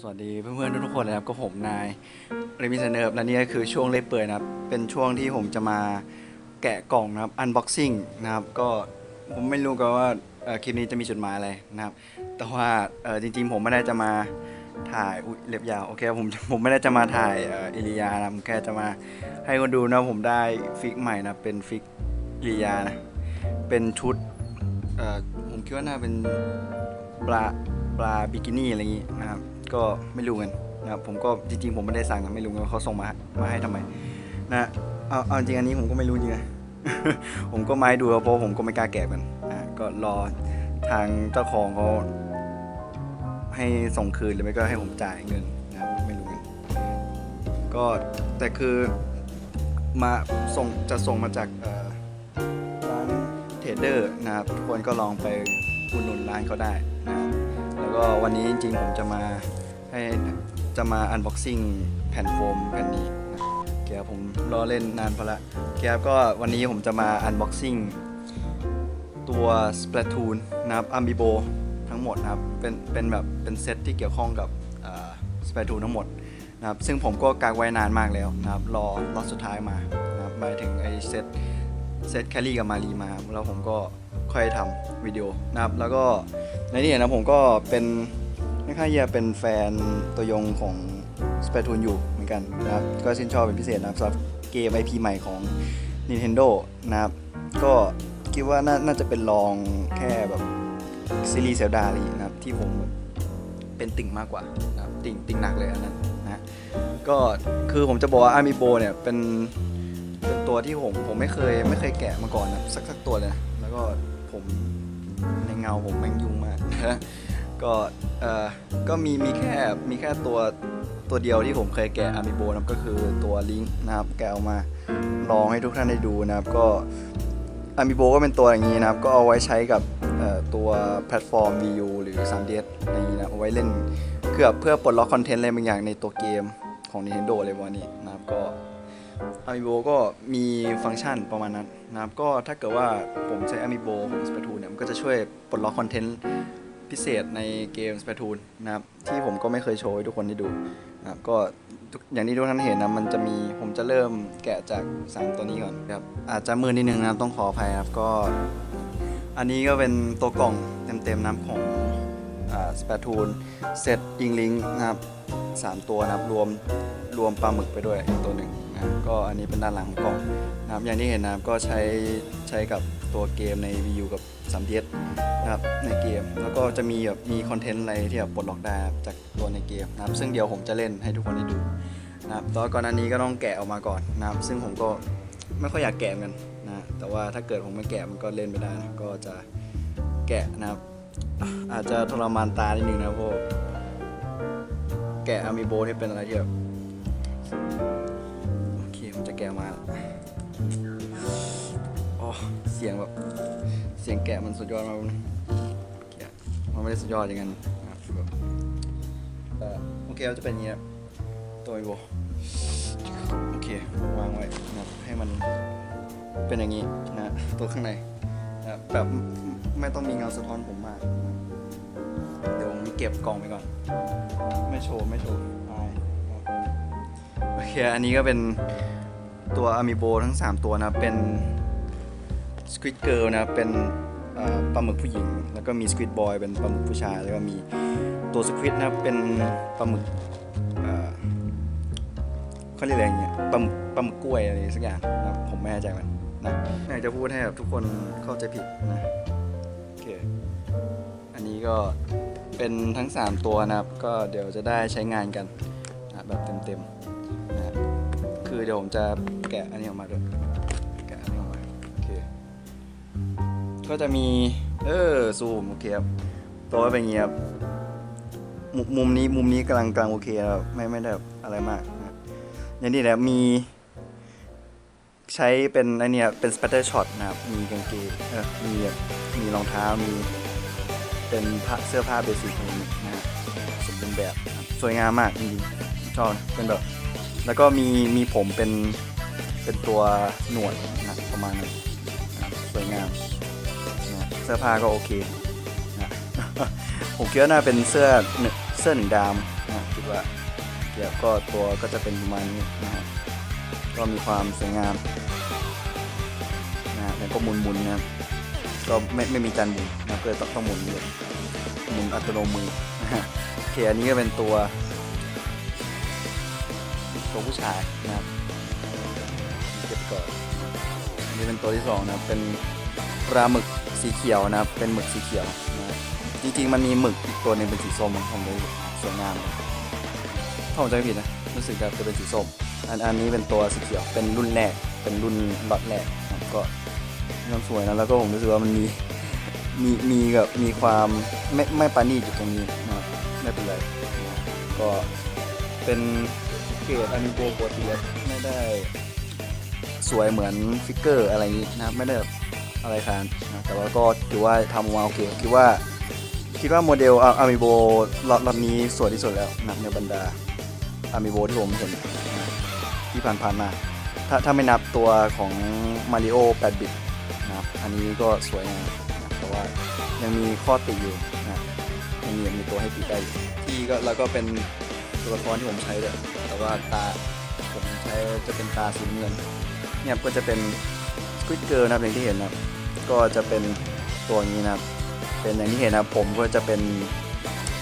สวัสดีเพื่อนๆทุกคนเลยครับก็ผมนายเรมิสเนิร์ฟและนี่ก็คือช่วงเล่เปื่อยนะครับ เป็นช่วงที่ผมจะมาแกะกล่องนะครับอันบ็อกซิ่งนะครับ ก็ผมไม่รู้กันว่าคลิปนี้จะมีจุดหมายอะไรนะครับ แต่ว่าจริงๆผมไม่ได้จะมาถ่ายอุ๊ยเล็บยาวโอเคผมผมไม่ได้จะมาถ่ายเอ่ออิริยานะผมแค่จะมาให้คนดูนะผมได้ฟิกใหม่นะเป็นฟิกอิริยานะเป็นชุดผมคิดว่าน่าเป็นปลาปลาบิกินี่อะไรอย่างงี้นะครับ ก็ไม่รู้กันนะครับผมก็จริงๆผมไม่ได้สั่งนะไม่รู้ว่าเขาส่งมามาให้ทำไมนะเอาเอาจริงอันนี้ผมก็ไม่รู้จริงนะผมก็ไม่ดูเพราะผมก็ไม่กล้าแกะมันนะก็รอทางเจ้าของเขาให้ส่งคืนหรือไม่ก็ให้ผมจ่ายเงินนะไม่รู้กันก็แต่คือมาส่งจะส่งมาจากร้านเทรดเดอร์นะครับทุกคนก็ลองไปอุดหนุนร้านเขาได้นะครับ ก็วันนี้จริงๆผมจะมาให้จะมาอันบ็อกซิ่งแผ่นโฟมแผ่นนี้นะเกียร์ผมรอเล่นนานพอละเกียร์ก็วันนี้ผมจะมาอันบ็อกซิ่งตัว Splatoon นะครับ Amiibo ทั้งหมดนะครับ เป็นเป็นแบบเป็นเซตที่เกี่ยวข้องกับอ่า Splatoon ทั้งหมดนะครับซึ่งผมก็กางไว้นานมากแล้วนะครับรอรอสุดท้ายมานะครับหมายถึงไอ้เซตเซตแคลรี่กับมารีมาครับแล้วผมก็ ค่อยทำวิดีโอนะครับ แล้วก็ในนี้นะผมก็เป็นค่อนข้างจะเป็นแฟนตัวยงของ Splatoon อยู่เหมือนกันนะครับ ก็ชื่นชอบเป็นพิเศษนะครับสำหรับเกม IP ใหม่ของ Nintendo นะครับ ก็คิดว่าน่านาจะเป็นรองแค่แบบซีรีส์เซลดารีนะครับ ที่ผมเป็นติ่งมากกว่านะครับติ่งติ่งหนักเลยอันนั้นนะฮะก็คือผมจะบอกว่าอามิโบเนี่ยเป็นเป็นตัวที่ผมผมไม่เคยไม่เคยแกะมาก่อนนะสักสักตัวเลยนะแล้วก็ ผมในเงาผมแม่งยุ่งมากนะก็เอ่อก็มีมีแค่มีแค่ตัวตัวเดียวที่ผมเคยแกะอามิโบนะครับก็คือตัวลิงก์นะครับแกะออกมาลองให้ทุกท่านได้ดูนะครับก็อามิโบก็เป็นตัวอย่างนี้นะครับ ก็เอาไว้ใช้กับตัวแพลตฟอร์ม VU หรือ 3DS อะไรอย่างนี้นะเอาไว้เล่นเพื่อเพื่อปลดล็อกคอนเทนต์อะไรบางอย่างในตัวเกมของ Nintendo อะไรประมาณนี้นะครับก็ Amiibo ก็มีฟังก์ชันประมาณนั้นนะครับ ก็ถ้าเกิดว่าผมใช้ Amiibo ของ Splatoon เนี่ย มันก็จะช่วยปลดล็อกคอนเทนต์พิเศษในเกม Splatoon นะครับ ที่ผมก็ไม่เคยโชว์ให้ทุกคนได้ดูนะครับก็อย่างที่ทุกท่านเห็นนะมันจะมีผมจะเริ่มแกะจาก 3 ตัวนี้ก่อนครับอาจจะมือนิดนึงนะครับต้องขออภัยครับก็อันนี้ก็เป็นตัวกล่องเต็มๆนะครับของสเปทูนเซตยิงลิงนะครับ สามตัวนะครับรวมรวมปลาหมึกไปด้วยอีกตัวหนึ่งนะครับก็อันนี้เป็นด้านหลังของกล่องนะครับอย่างที่เห็นนะครับก็ใช้ใช้กับตัวเกมใน Wii U กับ 3 d s นะครับในเกม แล้วก็จะมีแบบมีคอนเทนต์อะไรที่แบบปลดล็อกได้ครับจากตัวในเกมนะครับซึ่งเดี๋ยวผมจะเล่นให้ทุกคนได้ดูนะครับตอนก่อนอันนี้ก็ต้องแกะออกมาก่อนนะครับซึ่งผมก็ไม่ค่อยอยากแกะกันนะแต่ว่าถ้าเกิดผมไม่แกะมันก็เล่นไม่ได้นะก็จะแกะนะครับอาจจะทรมานตานิดนึงนะพราะ แกะอามิโบนี่เป็นอะไรที่แบบโอเคผมจะแกะมาละอ๋อเสียงแบบเสียงแกะมันสุดยอดมากเลยแกะมันไม่ได้สุดยอดอย่างนั้นนะโอเคเราจะเป็นอย่างนี้ตัวอโบโอเควางไว้นะให้มันเป็นอย่างนี้นะตัวข้างในนะแบบไม่ต้องมีเงาสะท้อนผม เดี๋ยวผมเก็บกล่องไปก่อน ไม่โชว์ไม่โชว์อายครับโอเค อันนี้ก็เป็นตัว Amiibo ทั้ง 3 ตัวนะครับเป็น Squid Girl นะครับเป็นเอ่อปลาหมึกผู้หญิง แล้วก็มี Squid Boy เป็นปลาหมึกผู้ชาย แล้วก็มีตัว Squid นะครับเป็นปลาหมึกเอ่อเขาเรียกอะไรอย่างเงี้ยปลาหมึกปลาหมึกกล้วยอะไรสักอย่างนะครับผมไม่แน่ใจมันนะไม่อยากจะพูดให้แบบทุกคนเข้าใจผิดนะ โอเค อันนี้ก็ เป็นทั้ง 3 ตัวนะครับ ก็เดี๋ยวจะได้ใช้งานกันนะแบบเต็มๆนะคือเดี๋ยวผมจะแกะอันนี้ออกมาด้วยแกะอันนี้ออกมาโอเคก็จะมีเออซูมโอเคครับตัวเป็นอย่างงี้ครับมุมุมนี้มุมนี้กำลังกลางโอเคครับไม่ไม่ได้อะไรมากนะอย่างนี้แหละมีใช้เป็นอเนี่ยเป็นสเปเตอร์ช็อตนะครับ มีกางเกงเออมีมีรองเท้ามี เป็นเสื้อผ้าเบสิกอะไรอย่างนี้นะฮะสมบูรณ์แบบสวยงามมากจริงๆชอบเป็นแบบ แล้วก็มีมีผมเป็นเป็นตัวหนวดนะประมาณนั้นะสวยงามนะเสื้อผ้าก็โอเคนะผมคิดว่าน่าเป็นเสื้อเสื้อหนึ่งดามนะคิดว่าเดี๋ยวก็ตัวก็จะเป็นประมาณนี้นะฮะก็มีความสวยงามนะแล้วก็มุนๆนะครับก็ไม่ไม่มีจานหมุนนะครับก็ เลยต้องต้องหมุนเลยหมุนอัตโนมือโอเคอันนี้ก็เป็นตัว ตัวผู้ชายนะครับเก็บก่อนอันนี้เป็นตัวที่สองนะครับเป็นปลาหมึกสีเขียวนะครับเป็นหมึกสีเขียวนะจริงๆมันมีหมึกอีกตัวหนึงเป็นสีส้มผมเลยสวยงามถ้าผมจำไม่ผิดนะรู้สึกจะเป็นสีส้มอันอันนี้เป็นตัวสีเขียวเป็นรุ่นแรกเป็นรุ่นล็อตแรกก็มีควาสวยนะแล้วก็ผมรู้สึกว่ามันมี มีมีกับมีความไม่ไม่ปานีตอยู่ตรงนี้นะไม่เป็นไรนะก็เป็นเกรดอนิโบโปรตีสไม่ได้สวยเหมือนฟิกเกอร์อะไรนี้นะครับไม่ได้อะไรขนาดนั้นะแต่ว่าก็ถือว่าทำออกมาโอเคคิดว่าคิดว่าโมเดลอามิโบล็อตนี้สวยที่สุดแล้วนะในบรรดาอามิโบที่ผมเห็นนะที่ผ่านๆมาถ้าถ้าไม่นับตัวของมาริโอ8บิตนะครับอันนี้ก็สวยงามนะ แต่ว่ายังมีข้อติอยู่นะยังมียังมีตัวให้ติได้ที่ก็แล้วก็เป็นตัวละครที่ผมใช้เลยแต่ว่าตาผมใช้จะเป็นตาสีเงินเนี่ยก็จะเป็นสควิ g เกิ l นะครับอย่างที่เห็นนะก็จะเป็นตัวนี้นะครับเป็นอย่างที่เห็นนะผมก็จะเป็น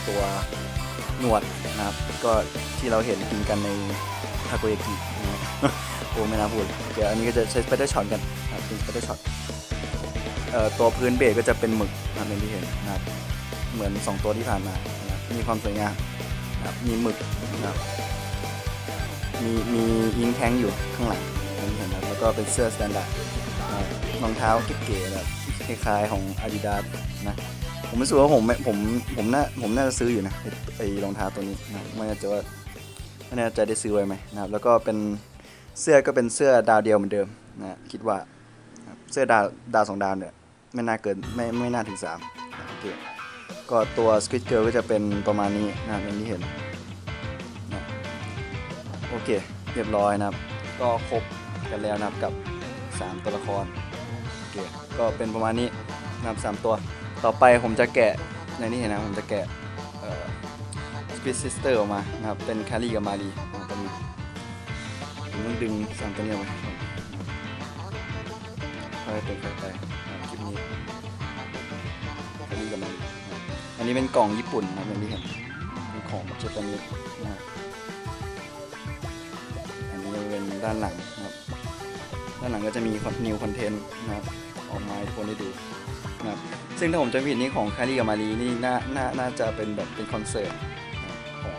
ตัวหนวดนะครับ ก็ที่เราเห็นกินกันในทาโกยากินะโอ้ไม่น่าพูดเดี๋ยวอันนี้ก็จะใช้สไปเดอร์ช็อตกันนะเป็นสไปเดอร์ช็อต ตัวพื้นเบสก็จะเป็นหมึกนะครับอย่างที่เห็นนะครับเหมือน 2 ตัวที่ผ่านมานะครับมีความสวยงามนะครับมีหมึกนะครับมีมียิงแทงอยู่ข้างหลังอย่างที่เห็นนะครับแล้วก็เป็นเสื้อสแตนดาร์ดนะรองเท้าเก๋ๆแบบคล้ายๆของ Adidas นะผมรู้สึกว่าผมผมผมน่าผมน่าจะซื้ออยู่นะไอรองเท้าตัวนี้นะไม่แน่ใจว่าไม่แน่ใจได้ซื้อไว้ไหมนะครับแล้วก็เป็นเสื้อก็เป็นเสื้อดาวเดียวเหมือนเดิมนะคิดว่า เสื้อดาวดาวสองดาวเนี่ยไม่น่าเกินไม่ไม่น่าถึงสามโอเคก็ตัว Squid Girl ก็จะเป็นประมาณนี้นะอย่างที่เห็นนะโอเค เรียบร้อยนะครับ ก็ครบกันแล้วนะครับกับ 3 ตัวละครโอเคก็เป็นประมาณนี้นะครับสามตัว ต่อไปผมจะแกะในนี้เห็นนะผมจะแกะเอ่อ Squid Sister ออกมานะครับเป็นคารีกับมารีนะครับเป็นผมต้องดึงสามตัวนี้ออกมา ค่อยเป็นค่อยไปนะครับคลิปนี้คารีกับมารีนอันนี้เป็นกล่องญี่ปุ่นนะครับอย่างที่เห็นเป็นของเจแปนิสนะครับอันนี้จะเป็นด้านหลังนะครับ ด้านหลังก็จะมีนิวคอนเทนต์นะครับออกมาให้คนได้ดูนะครับซึ่งถ้าผมจะผิดนี่ของคารีกับมารีนี่น่าน่าน่าจะเป็นแบบเป็นคอนเสิร์ตของ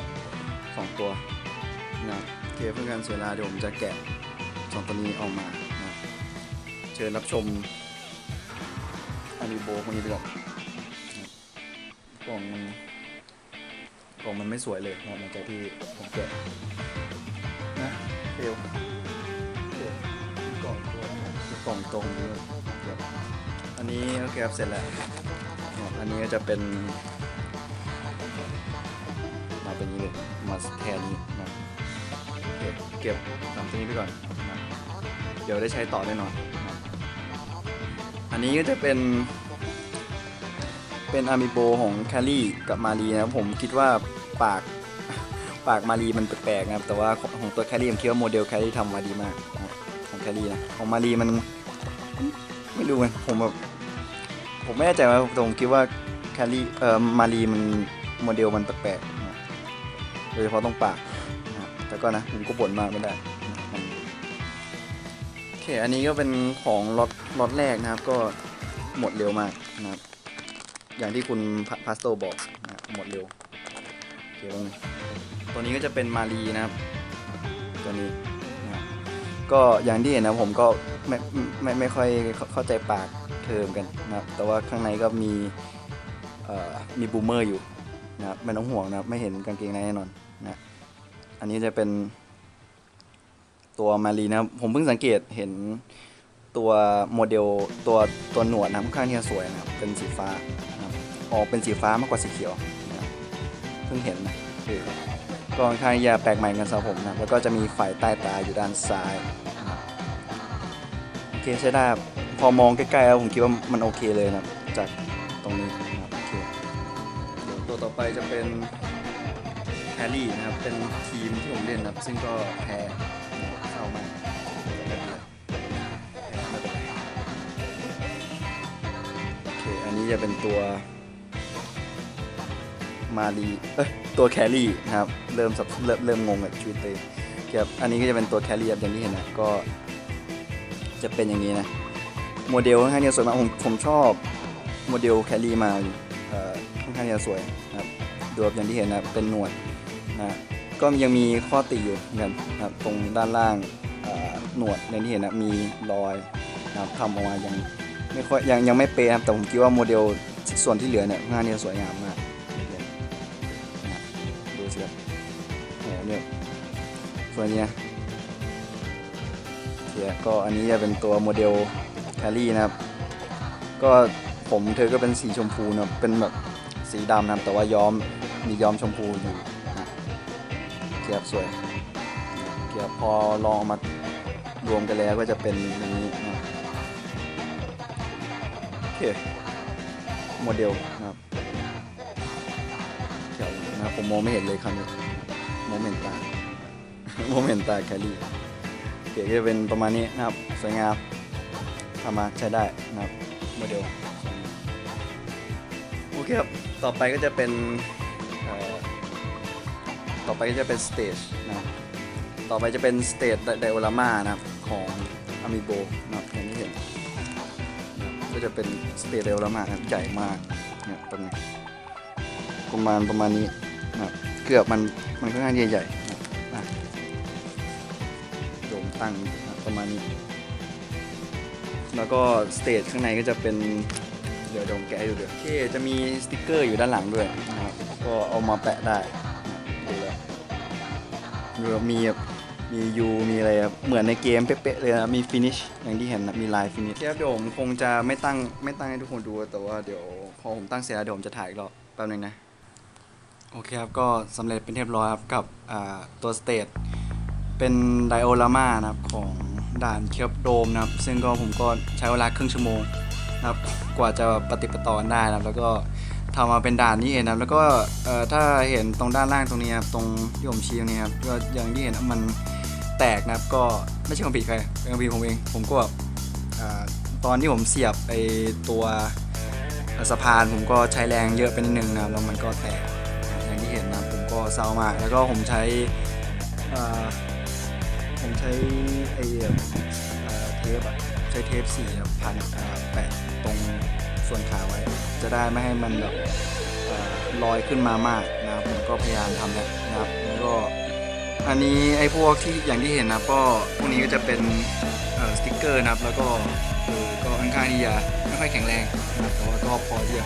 สองตัวนะครับโอเคเพื่อการเสียเวลาเดี๋ยวผมจะแกะสองตัวนี้ออกมา เชิญรับชมอานิโบพวกนี้ไปก่อนกล่องมันกล่องมันไม่สวยเลยนะหลังจากที่ผมแกะนะเฟลเดี๋ยวกล่องตัวกล่องตรงนี้อันนี้โอเคครับเสร็จแล้วอันนี้ก็จะเป็น มาเป็นนี้เลยมาแค่นี้นะเก็บเก็บสามตัวนี้ไปก่อนนะเดี๋ยวได้ใช้ต่อแน่นอน อันนี้ก็จะเป็น เป็นอามิโบของแคลรี่กับมารีนะครับผมคิดว่าปากปากมารีมันแปลกๆนะครับแต่ว่าของตัวแคลรี่ผมคิดว่าโมเดลแคลรี่ทำมาดีมากของแคลรี่นะของมารีมันไม่รู้ไงผมแบบผมไม่แน่ใจว่าต่ผมคิดว่าแคลรี่เอ่อมารีมันโมเดลมันแปลกๆโดยเฉพาะตรงปากแต่ก็นะผมก็บ่นมากไม่ได้นกัน ค อันนี้ก็เป็นของล็อตล็อตแรกนะครับ ก็หมดเร็วมากนะครับ อย่างที่คุณพพาสโตบอกนะหมดเร็วโอเคบ้างตัวนี้ก็จะเป็นมารีนะครับ ตัวนี้นะครับก็อย่างที่เห็นนะผมก็ไม่ไม่ไม่ค่อยเข้าเข้าใจปากเทอมกันนะครับ แต่ว่าข้างในก็มีมีบูมเมอร์อยู่นะครับไม่ต้องห่วงนะครับไม่เห็นกางเกงในแน่นอนนะ อันนี้จะเป็น ตัวมารีนะครับ ผมเพิ่งสังเกตเห็นตัวโมเดลตัวตัวหนวดนะค่อนข้างที่จะสวยนะครับ เป็นสีฟ้านะครับออกเป็นสีฟ้ามากกว่าสีเขียวนะครับเพิ่งเห็นนะเออก็ค่อนข้างจะแปลกใหม่กันสำหรับผมนะแล้วก็จะมีไฟใต้ตาอยู่ด้านซ้ายโอเคใช้ได้พอมองใกล้ๆแล้วผมคิดว่ามันโอเคเลยนะจากตรงนี้นะครับโอเคตัวต่อไปจะเป็นแครี่นะครับ เป็นทีมที่ผมเล่นนะครับ ซึ่งก็แพ้ คอันนี้จะเป็นตัวมารีเอ้ยตัวแครี่นะครับเริ่มสับเริ่มเริ่มงงกับชูเตยครับอันนี้ก็จะเป็นตัวแครี่ครับอย่างที่เห็นนะก็จะเป็นอย่างนี้นะโมเดลค่อนข้างจะสวยมากผมผมชอบโมเดลแครี่มาอยู่ค่อนข้างจะสวยนะครับดูแบบอย่างที่เห็นนะเป็นหนวดนะก็ยังมีข้อติอยู่เหมือนกันนะครับตรงด้านล่างหนวดอย่างที่เห็นนะมีรอยนะครับทำออกมาอยัง ไม่ค่อยยังยังไม่เป๊ะครับแต่ผมคิดว่าโมเดลส่วนที่เหลือเนี่ยค่อนข้างที่จะสวยงามมากนะดูสิครับโอ้เนี่ยส่วนเนี้ยโอเคก็อันนี้จะเป็นตัวโมเดลแคลรี่นะครับ ก็ผมเธอก็เป็นสีชมพูนะเป็นแบบสีดำนะแต่ว่าย้อมมีย้อมชมพูอยู่นะเกียบสวยเกียบพอลองมารวมกันแล้วก็จะเป็นอย่างนี้น เคโมเดลนะครับแถวนะผมมองไม่เห็นเลยคำนี้มองไม่เห็นตา มองไม่เห็นตาแคลรี่โอเคก็จะเป็นประมาณนี้นะครับ สวยงามทำมาใช้ได้นะครับโมเดลโอเคครับ ต่อไปก็จะเป็นต่อไปก็จะเป็นสเตจนะต่อไปจะเป็นสเตจไดโอลาม่านะครับของอามิโบนะครับ ก็จะเป็นสเตจไดโอลาม่าครับใหญ่มากเนี่ยตรงนี้ประมาณประมาณนี้นะเกือบมันมันค่อนข้างที่ใหญ่นะครับอะโยมตั้งนะครับประมาณนี้ แล้วก็สเตจข้างในก็จะเป็นเดี๋ยวเดี๋ยมแกะให้ดูเดี๋ยวโอเคจะมีสติกเกอร์อยู่ด้านหลังด้วยนะครับก็เอามาแปะได้ดูแล้วดูแล้วมีแบบ มียูมีอะไรครับเหมือนในเกมเป๊ะๆเลยนะมีฟินิชอย่างที่เห็นนะมีลายฟินิชเดี๋ยวผมคงจะไม่ตั้งไม่ตั้งให้ทุกคนดูแต่ว่าเดี๋ยวพอผมตั้งเสร็จแล้วเดี๋ยวผมจะถ่ายอีกรอบแป๊บนึงนะโอเคครับก็สำเร็จเป็นเรียบร้อยครับกับตัวสเตจเป็นไดโอลาม่านะครับของด่านเคียบโดมนะครับ ซึ่งก็ผมก็ใช้เวลาครึ่งชั่วโมงนะครับกว่าจะปฏิปต่อนได้นะครับ แล้วก็ทำมาเป็นด่านนี้เองนะครับ แล้วก็ถ้าเห็นตรงด้านล่างตรงนี้ครับตรงที่ผมชี้ตรงนี้ครับก็อย่างที่เห็นมัน แตกนะครับก็ไม่ใช่ความผิดใครเป็นความผิดผมเอง ผมก็แบบตอนที่ผมเสียบไอตัวสะพานผมก็ใช้แรงเยอะไปนิดนึงนะครับแล้วมันก็แตกอย่างที่เห็นนะผมก็เศร้ามาก แล้วก็ผมใช้ผมใช้ไอ้แบบเทปอะใช้เทปสีอะพันแปะตรงส่วนขาไว้ จะได้ไม่ให้มันแบบลอยขึ้นมามากนะครับผมก็พยายามทำนะครับแล้วก็ อันนี้ไอ้พวกที่อย่างที่เห็นนะก็พวกนี้ก็จะเป็นสติ๊กเกอร์นะครับ แล้วก็ก็ค่อนข้างที่จะไม่ค่อยแข็งแรงนะครับแต่ว่าก็พอที่จะ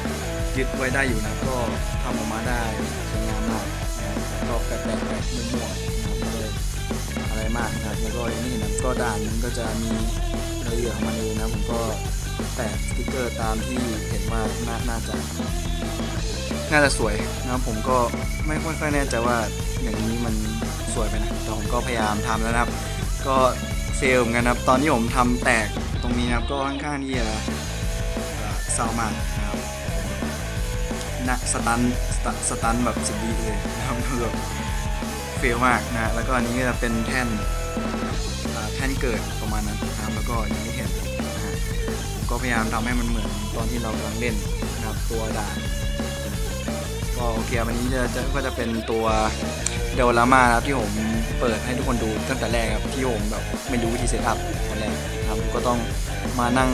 ยึดไว้ได้อยู่นะก็ทำออกมาได้สวยงามมากนะครับก็แปะแปะแปะมั่วๆนะครับเลยอะไรมากนะครับแล้วก็อย่นี่นะก็ด่านมันก็จะมีรายละเอียดของมันเองนะผมก็แปะสติกเกอร์ตามที่เห็นว่าน่าน่าจะน่าจะสวยนะครับผมก็ไม่ค่อยแน่ใจว่าอย่างนี้มัน สวยไปนะแต่ผมก็พยายามทำแล้วนะครับ ก็เฟลเหมือนกันนะครับ ตอนที่ผมทำแตกตรงนี้นะครับ ก็ค่อนข้างที่จะเศร้ามากนะครับนักสตันสตันสตันแบบสุดดีเลยนะครับคือแบบเฟลมากนะ แล้วก็อันนี้ก็จะเป็นแท่นแท่นเกิดประมาณนั้นนะครับแล้วก็อย่างที่เห็นนะฮะผมก็พยายามทำให้มันเหมือนตอนที่เรากำลังเล่นนะครับตัวด่านก็โอเควันนี้จะก็จะเป็นตัว เดลลามาครับที่ผมเปิดให้ทุกคนดูตั้งแต่แรกครับที่ผมแบบไม่รู้วิธีเซตอัพตอนแรกครับก็ต้องมานั่ง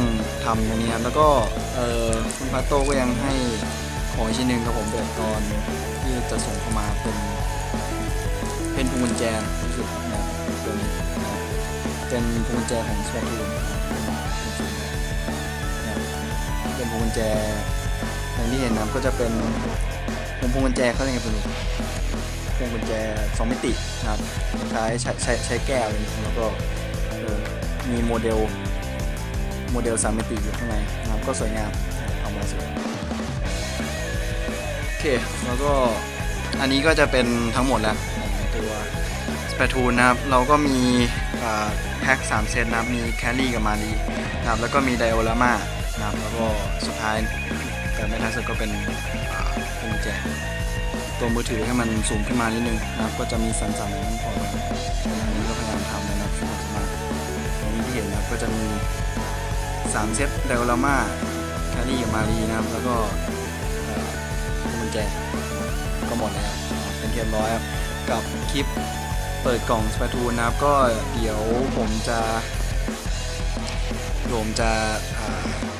ทำอย่างนี้ครับแล้วก็เออคุณพาโต้ก็ยังให้ของอีกชิ้นหนึ่งกับผมเดือตอนที่จะส่งเข้ามาเป็น เป็นพวงกุญแจรู้สึกนะตัวนี้นะครับเป็นพวงกุญแจของสปอร์ตูนเป็นพวงกุญแจอย่างที่เห็นนะก็จะเป็นพวงพวงกุญแจเขาเรียกไงเป็น พวงกุญแจสองมิตินะครับใช้ใช้ใช้ใช้แก้วอย่างนี้แล้วก็มีโมเดลโมเดลสามมิติอยู่ข้างในนะครับก็สวยงามเอามาสวยโอเคแล้วก็อันนี้ก็จะเป็นทั้งหมดแล้วตัวสเปทูนะครับ เราก็มีแพ็ค3เซตนะครับ มีแคลรี่กับมารีนะครับแล้วก็มีไดโอลาม่านะครับแล้วก็สุดท้ายแต่ไม่ท้ายสุดก็เป็นกุญแจ ตัวมือถือให้มันสูงขึ้นมานิดนึงนะครับ ก็จะมีสันสันๆพอมาอันนี้ก็พยายามทำนะครับสมัครสมาตรงนี้ที่เห็นนะครับก็จะมี 3 เซตเดลลาม่าแคลรี่กับมารีนะครับ แล้วก็กุญแจก็หมดแล้วนะครับเป็นเรียบร้อยครับกับคลิปเปิดกล่องสปาทูนะครับ ก็เดี๋ยวผมจะผมจะ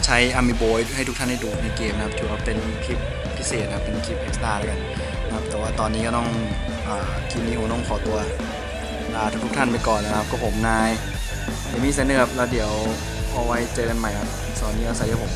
ใช้อามิโบยให้ทุกท่านได้ดูในเกมนะครับถือว่าเป็นคลิปพิเศษนะเป็นคลิปเอ็กซ์ตร้าแล้วกัน นะครับ แต่ว่าตอนนี้ก็ต้องอคลิปนี้ผมต้องขอตัวลาทุกท่านไปก่อนนะครับ ก็ผมนายเอมี่เซเนอร์แล้วเดี๋ยวเอาไว้เจอกันใหม่ครับสอนนี้อาศัยผม